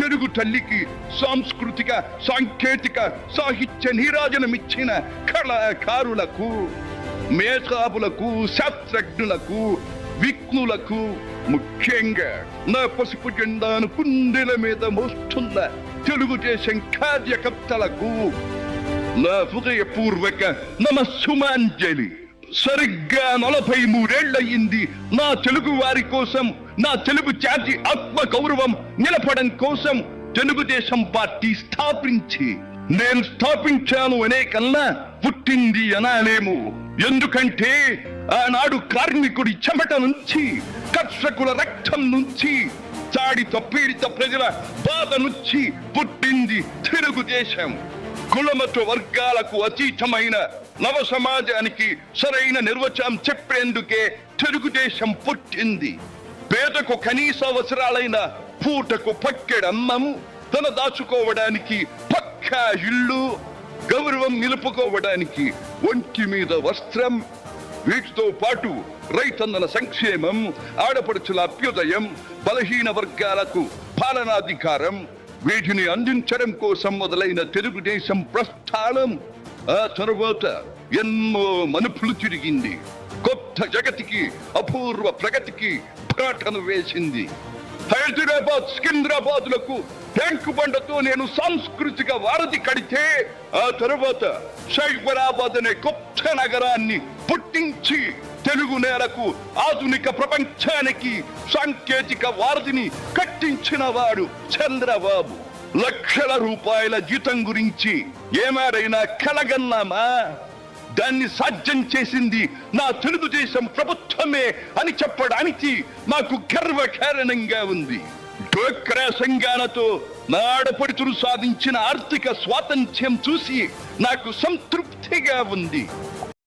తెలుగు తల్లికి సాంస్కృతిక సాంకేతిక సాహిత్య నీరాజనమిచ్చిన కళాకారులకు మేధావులకు శాస్త్రజ్ఞులకు విఘ్నులకు ముఖ్యంగా నా పసుపు జెండాను కుండెల మీద మోస్తున్న తెలుగుదేశం కార్యకర్తలకు నా హృదయపూర్వక నమస్సుమాంజలి. సరిగ్గా నలభై మూడేళ్ళయ్యింది నా తెలుగు వారి కోసం నా తెలుగు జాతి ఆత్మ గౌరవం నిలపడం కోసం తెలుగుదేశం పార్టీ స్థాపించి నేను స్థాపించాను అనే కన్నా పుట్టింది అనాలేము. ఎందుకంటే ఆనాడు కార్మికుడి చెమట నుంచి కర్షకుల రక్తం నుంచి చాడిత పీడిత ప్రజల బాధ నుంచి పుట్టింది తెలుగుదేశం. కులమత వర్గాలకు అతీతమైన నవ సమాజానికి సరైన నిర్వచనం చెప్పేందుకే తెలుగుదేశం పుట్టింది. పేదకు కనీస అవసరాలైన పూటకు పక్కెడన్నము తన దాచుకోవడానికి పక్కా ఇల్లు గౌరవం నిలుపుకోవడానికి ఒంటి మీద వస్త్రం వీటితో పాటు రైతన్నల సంక్షేమం ఆడపడుచుల అభ్యుదయం బలహీన వర్గాలకు పాలనాధికారం వీటిని అందించడం కోసం మొదలైన తెలుగుదేశం ప్రస్థానం ఆ తర్వాత ఎన్నో మనుపులు తిరిగింది. కొత్త జగతికి అపూర్వ ప్రగతికి పాటను వేసింది. హైదరాబాద్ సికింద్రాబాద్లకు ట్యాంకు బండతో నేను సాంస్కృతిక వారధి కడితే ఆ తర్వాత సైబరాబాద్ అనే కొత్త నగరాన్ని పుట్టించి తెలుగు నేలకు ఆధునిక ప్రపంచానికి సాంకేతిక వారధిని కట్టించిన వాడు చంద్రబాబు. లక్షల రూపాయల జీతం గురించి ఏమారైనా కలగన్నామా? దాన్ని సాధ్యం చేసింది నా తెలుగుదేశం ప్రభుత్వమే అని చెప్పడానికి నాకు గర్వకారణంగా ఉంది. డోక్రా సంఘాలతో నాడపడుతులు సాధించిన ఆర్థిక స్వాతంత్ర్యం చూసి నాకు సంతృప్తిగా ఉంది.